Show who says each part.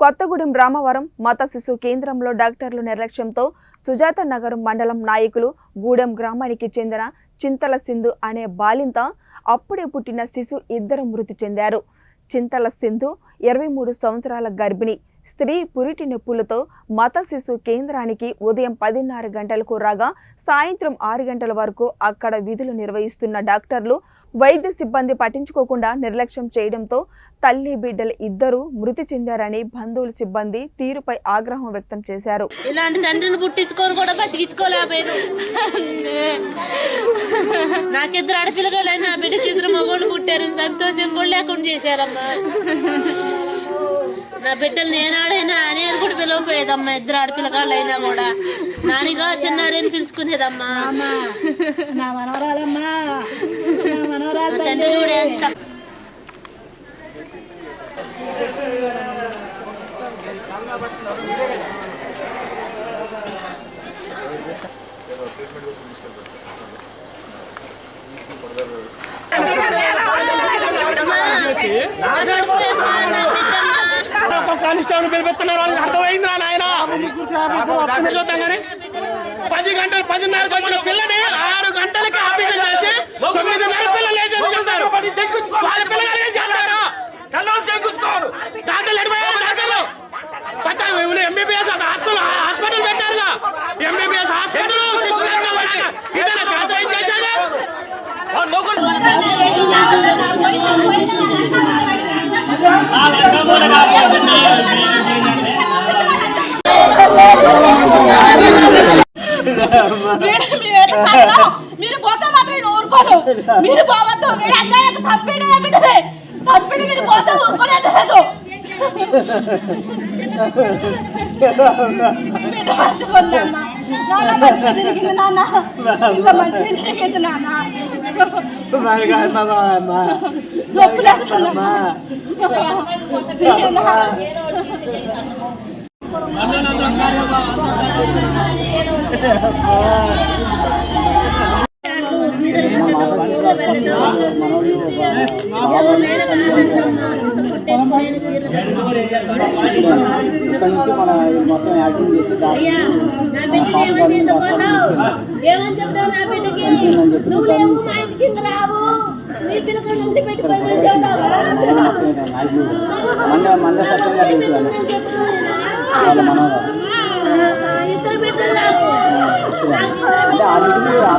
Speaker 1: కొత్తగూడెం రామవరం మత శిశు కేంద్రంలో డాక్టర్లు నిర్లక్ష్యంతో సుజాత నగరం మండలం నాయకులు గూడెం గ్రామానికి చెందిన చింతల సింధు అనే బాలింత అప్పుడే పుట్టిన శిశు ఇద్దరు మృతి చెందారు. చింతల సింధు ఇరవై మూడు సంవత్సరాల గర్భిణి. స్త్రీ పురిటి నొప్పులతో మత శిశు కేంద్రానికి ఉదయం పదిన్నర గంటలకు రాగా సాయంత్రం ఆరు గంటల వరకు అక్కడ విధులు నిర్వహిస్తున్న డాక్టర్లు వైద్య సిబ్బంది పట్టించుకోకుండా నిర్లక్ష్యం చేయడంతో తల్లి బిడ్డలు ఇద్దరూ మృతి చెందారని బంధువుల సిబ్బంది తీరుపై ఆగ్రహం వ్యక్తం చేశారు.
Speaker 2: ఇలాంటి తండ్రిని పుట్టించుకొని కూడా బతికించుకోలేకపోయారు. నాకిద్దరు ఆడపిల్లగా నా బిడ్డకి ఇద్దరు మగోళ్ళు పుట్టారు సంతోషం కూడా లేకుండా చేశారమ్మా. నా బిడ్డలు నేనాడైనా అనేది కూడా పిలవపోయేదమ్మా ఇద్దరు ఆడపిల్లగాళ్ళు అయినా కూడా. నానిగా చిన్నారని పిలుచుకునేదమ్మా.
Speaker 3: నా మనవరాలమ్మా. నా మనవరాలు
Speaker 2: నా తండ్రి. కూడా ఎంత తక్కువ
Speaker 4: కానిస్టేబుల్ పిలిపిస్తున్నారు. వాళ్ళకి అర్థమైందిరా నాయన? పది గంటలు పదిన్నరకు
Speaker 3: మీరు పోతే మాత్రం నేను ఊరుకోను. మీరు పోవద్దు. మీరు అన్నయ్యకు తప్పిడే బిడ్డదే తప్పిడి మీరు పోతే ఊరుకోలేదు లేదు. నాన్న నాన్న. ఇంకా నాన్న.
Speaker 5: ఇక్కడ నుంచి మన మొత్తం యాక్టింగ్ చేసి
Speaker 2: ఏమని పోతావు ఏమని చెప్తావు నా బిడ్డకి నువ్వేమో మా ఇంటికి రావు. నీ పిల్లలు ఇంటి పెట్టుకొని చెప్తావా
Speaker 5: మంద మంద సత్యంగా తెలుసు వాళ్ళ మనోహరం అంటే ఆ నిధులు